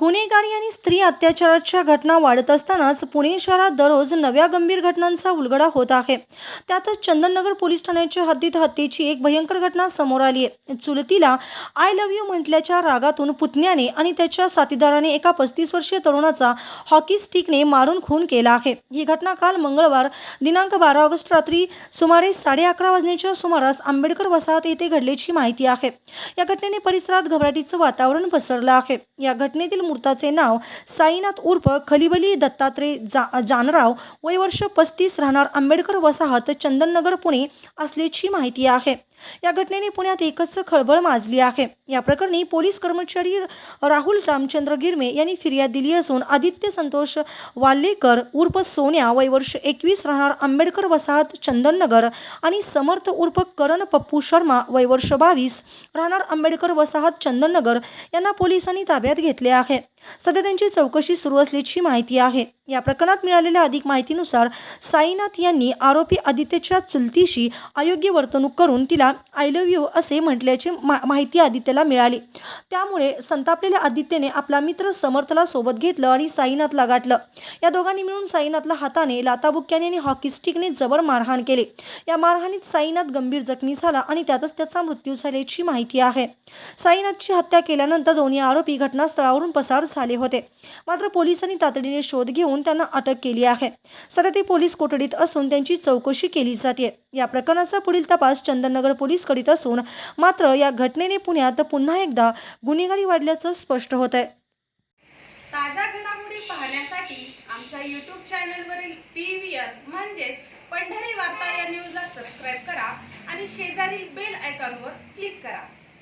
गुन्हेगारी आणि स्त्री अत्याचाराच्या घटना वाढत असतानाच पुणे शहरात दररोज नव्या गंभीर घटनांचा उलगडा होत आहे. त्यातच चंदननगर पोलीस ठाण्याच्या हद्दीत हत्येची एक भयंकर घटना समोर आली आहे. चुलतीला आय लव्ह यू म्हटल्याच्या रागातून पुतण्याने आणि त्याच्या साथीदाराने एका पस्तीस वर्षीय तरुणाचा हॉकी स्टिकने मारून खून केला आहे. ही घटना काल मंगळवार दिनांक बारा ऑगस्ट रात्री सुमारे साडे अकरा वाजण्याच्या सुमारास आंबेडकर वसाहत येथे घडल्याची माहिती आहे. या घटनेने परिसरात घबराटीचं वातावरण पसरलं आहे. या घटनेतील मृताचे नाव साईनाथ उर्फ खलिबली दत्तात्रय जा जानराव. वय वर्ष पस्तीस राहणार आंबेडकर वसाहत चंदननगर पुणे असल्याची माहिती आहे. या घटनेने पुण्यात एकच खळबळ माजली आहे. या प्रकरणी पोलीस कर्मचारी राहुल रामचंद्र गिरमे यांनी फिर्याद दिली असून आदित्य संतोष वाल्लेकर उर्फ सोन्या वय वर्ष एकवीस राहणार आंबेडकर वसाहत चंदननगर आणि समर्थ उर्फ करण पप्पू शर्मा वय वर्ष बावीस राहणार आंबेडकर वसाहत चंदननगर यांना पोलिसांनी ताब्यात घेतले आहे. सध्या त्यांची चौकशी सुरू असल्याची माहिती आहे. या प्रकरणात मिळालेल्या अधिक माहितीनुसार साईनाथ यांनी आरोपी आदित्यच्या चुलतीशी अयोग्य वर्तणूक करून तिला आय लव्ह यू असे म्हटल्याची मा माहिती आदित्यला मिळाली. त्यामुळे संतापलेल्या आदित्यने आपला मित्र समर्थला सोबत घेतलं आणि साईनाथला गाठलं. या दोघांनी मिळून साईनाथला हाताने लाताबुक्याने आणि हॉकी स्टिकने जबर मारहाण केले. या मारहाणीत साईनाथ गंभीर जखमी झाला आणि त्यातच त्याचा मृत्यू झाल्याची माहिती आहे. साईनाथची हत्या केल्यानंतर दोन्ही आरोपी घटनास्थळावरून पसार झाले होते. मात्र पोलिसांनी तातडीने शोध घेऊन त्यांना अटक केली आहे. सध्या ते पोलीस कोठडीत असून त्यांची चौकशी केली जाते. या प्रकरणाचा पुढील तपास चंदननगर पोलीस करीत असून मात्र या घटनेने पुण्यात पुन्हा एकदा गुन्हेगारी वाढल्याचं स्पष्ट होत आहे. ताज्या घडामोडी पाहण्यासाठी आमच्या यूट्यूब चॅनलवरील पी व्ही आर म्हणजेच पंढरी वार्ता या न्यूजला सबस्क्राईब करा आणि शेजारील बेल आयकॉनवर क्लिक करा.